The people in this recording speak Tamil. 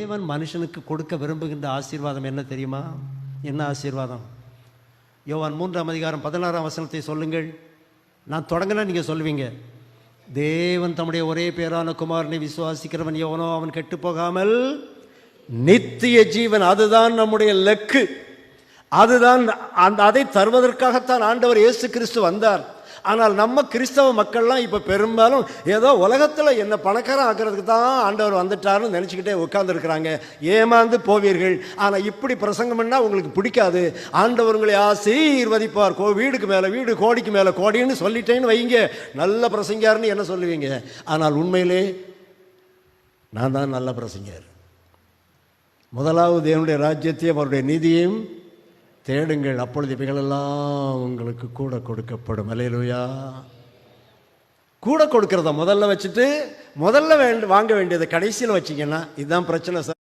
தேவன் மனுஷனுக்கு கொடுக்க விரும்புகின்ற ஆசீர்வாதம் என்ன தெரியுமா? என்ன ஆசீர்வாதம்? யோவான் மூன்றாம் அதிகாரம் பதினாறாம் வசனத்தை சொல்லுங்கள். நான் தொடங்கினா நீங்கள் சொல்லுவீங்க. தேவன் தம்முடைய ஒரே பேரான குமாரனை விசுவாசிக்கிறவன் எவனோ அவன் கெட்டு போகாமல் நித்திய ஜீவன் அதுதான் நம்முடைய லக்கு. அதுதான் அந்த அதை தருவதற்காகத்தான் ஆண்டவர் இயேசு கிறிஸ்து வந்தார். ஆனால் நம்ம கிறிஸ்தவ மக்கள்லாம் இப்போ பெரும்பாலும் ஏதோ உலகத்தில் என்ன பணக்காரம் ஆக்கிறதுக்கு தான் ஆண்டவர் வந்துட்டார்னு நினச்சிக்கிட்டே உட்காந்துருக்குறாங்க ஏமாந்து போவீர்கள். ஆனால் இப்படி பிரசங்கம் பண்ணால் உங்களுக்கு பிடிக்காது. ஆண்டவர் உங்களை ஆசீர்வதிப்பார். கோ வீடுக்கு மேலே வீடு கோடிக்கு மேலே கோடின்னு சொல்லிட்டேன்னு வைங்க. நல்ல பிரசங்கியார்னு என்ன சொல்லுவீங்க? ஆனால் உண்மையிலே நான் தான் நல்ல பிரசங்கியார். முதலாவது என்னுடைய ராஜ்யத்தையும் அவருடைய நீதியையும் தேடுங்கள் அப்பொழுது இவைகளெல்லாம் உங்களுக்கு கூட கொடுக்கப்படும். அலையலுயா கூட கொடுக்கறத முதல்ல வச்சுட்டு முதல்ல வேண்டு வாங்க வேண்டியதை கடைசியில் வச்சிங்கன்னா இதுதான் பிரச்சனை சார்.